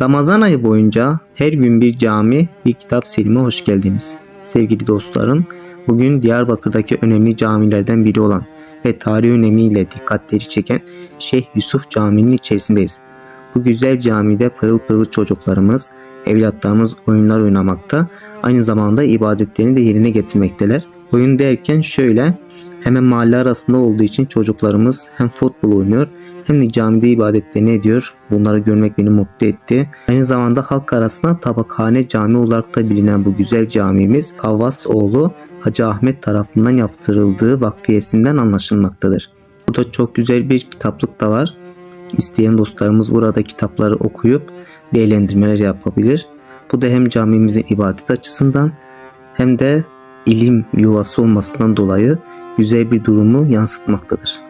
Ramazan ayı boyunca her gün bir cami, bir kitap serime hoş geldiniz. Sevgili dostlarım, bugün Diyarbakır'daki önemli camilerden biri olan ve tarih önemiyle dikkatleri çeken Şeyh Yusuf Camii'nin içerisindeyiz. Bu güzel camide pırıl pırıl çocuklarımız, evlatlarımız oyunlar oynamakta, aynı zamanda ibadetlerini de yerine getirmekteler. Oyun derken şöyle, hemen mahalle arasında olduğu için çocuklarımız hem futbol oynuyor hem de camide ibadetlerini ediyor. Bunları görmek beni mutlu etti. Aynı zamanda halk arasında Tabakhane Cami olarak da bilinen bu güzel camimiz Kavvasoğlu Hacı Ahmet tarafından yaptırıldığı vakfiyesinden anlaşılmaktadır. Burada çok güzel bir kitaplık da var. İsteyen dostlarımız burada kitapları okuyup değerlendirmeler yapabilir. Bu da hem camimizin ibadet açısından hem de ilim yuvası olmasından dolayı güzel bir durumu yansıtmaktadır.